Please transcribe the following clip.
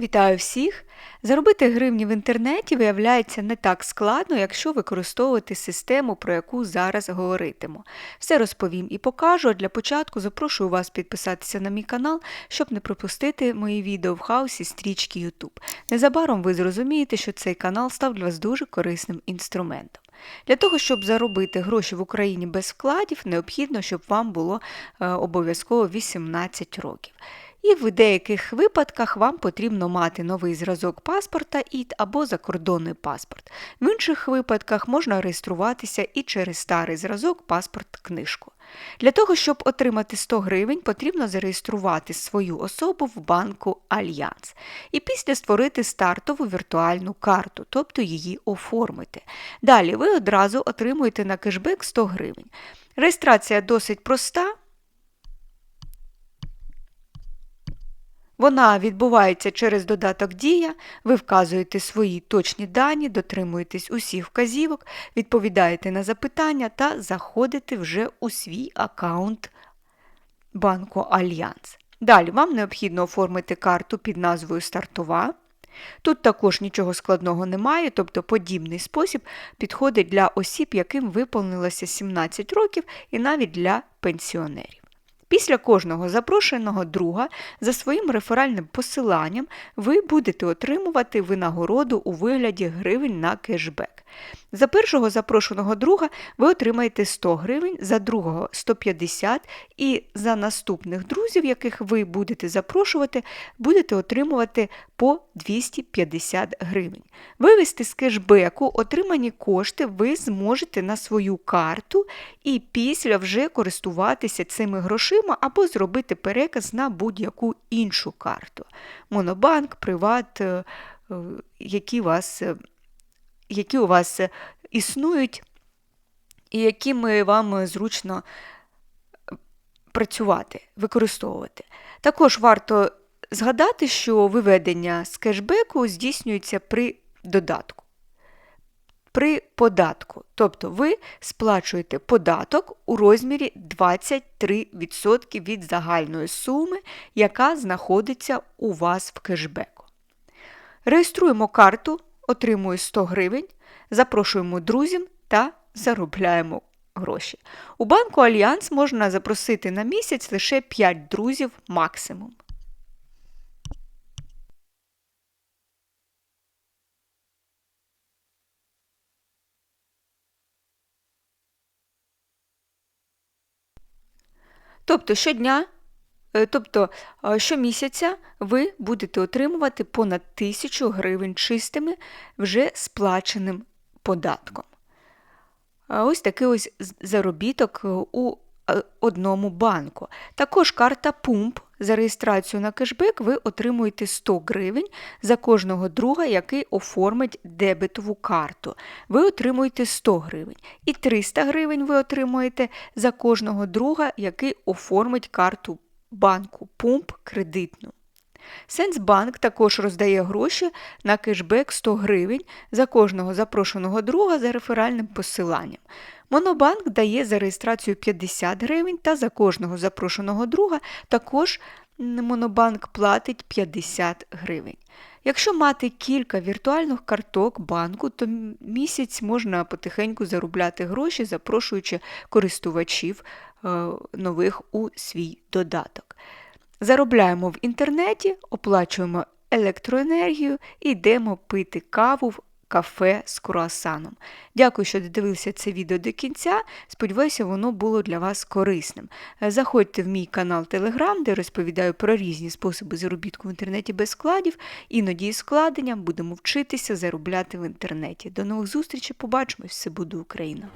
Вітаю всіх! Заробити гривні в інтернеті виявляється не так складно, якщо використовувати систему, про яку зараз говоритиму. Все розповім і покажу. а Для початку запрошую вас підписатися на мій канал, щоб не пропустити мої відео в хаосі стрічки YouTube. Незабаром ви зрозумієте, що цей канал став для вас дуже корисним інструментом. Для того, щоб заробити гроші в Україні без вкладів, необхідно, щоб вам було е, обов'язково 18 років. І в деяких випадках вам потрібно мати новий зразок паспорта ІТ або закордонний паспорт. В інших випадках можна реєструватися і через старий зразок паспорт-книжку. Для того, щоб отримати 100 гривень, потрібно зареєструвати свою особу в банку Альянс і після створити стартову віртуальну карту, тобто її оформити. Далі ви одразу отримуєте на кешбек 100 гривень. Реєстрація досить проста. Вона відбувається через додаток Дія, ви вказуєте свої точні дані, дотримуєтесь усіх вказівок, відповідаєте на запитання та заходите вже у свій аккаунт банку Альянс. Далі вам необхідно оформити карту під назвою Стартова. Тут також нічого складного немає, тобто подібний спосіб підходить для осіб, яким виповнилося 17 років, і навіть для пенсіонерів. Після кожного запрошеного друга за своїм реферальним посиланням ви будете отримувати винагороду у вигляді гривень на кешбек. За першого запрошеного друга ви отримаєте 100 гривень, за другого 150 і за наступних друзів, яких ви будете запрошувати, будете отримувати по 250 гривень. Вивести з кешбеку отримані кошти ви зможете на свою карту і після вже користуватися цими грошима або зробити переказ на будь-яку іншу карту. Монобанк, приват, е, е, які вас е, які у вас існують, і якими вам зручно працювати, використовувати. Також варто згадати, що виведення з кешбеку здійснюється при додатку. При податку, тобто ви сплачуєте податок у розмірі 23% від загальної суми, яка знаходиться у вас в кешбеку. Реєструємо карту отримує 100 гривень, запрошуємо друзів та заробляємо гроші. У банку Альянс можна запросити на місяць лише 5 друзів максимум. Тобто щодня Е, тобто е, щомісяця ви будете отримувати понад 1000 гривень чистими вже сплаченим податком. Ось такий ось заробіток у е, одному банку. Також карта Пумп за реєстрацію на кешбек ви отримуєте 100 гривень за кожного друга, який оформить дебетову карту. Ви отримуєте 100 гривень. І 300 гривень ви отримуєте за кожного друга, який оформить карту банку пумп кредитну. Сенсбанк також роздає гроші на кешбек 100 гривень за кожного запрошеного друга за реферальним посиланням. Монобанк дає за реєстрацію 50 гривень та за кожного запрошеного друга також Монобанк платить 50 гривень. Якщо мати кілька віртуальних карток банку, то місяць можна потихеньку заробляти гроші, запрошуючи користувачів е, нових у свій додаток. Заробляємо в інтернеті, оплачуємо електроенергію і йдемо пити каву в кафе з круасаном. Дякую, що додивилися це відео до кінця. Сподіваюся, воно було для вас корисним. Заходьте в мій канал Telegram, де розповідаю про різні способи заробітку в інтернеті без складів, іноді із складенням будемо вчитися заробляти в інтернеті. До нових зустрічей, побачимось, все буде Україна!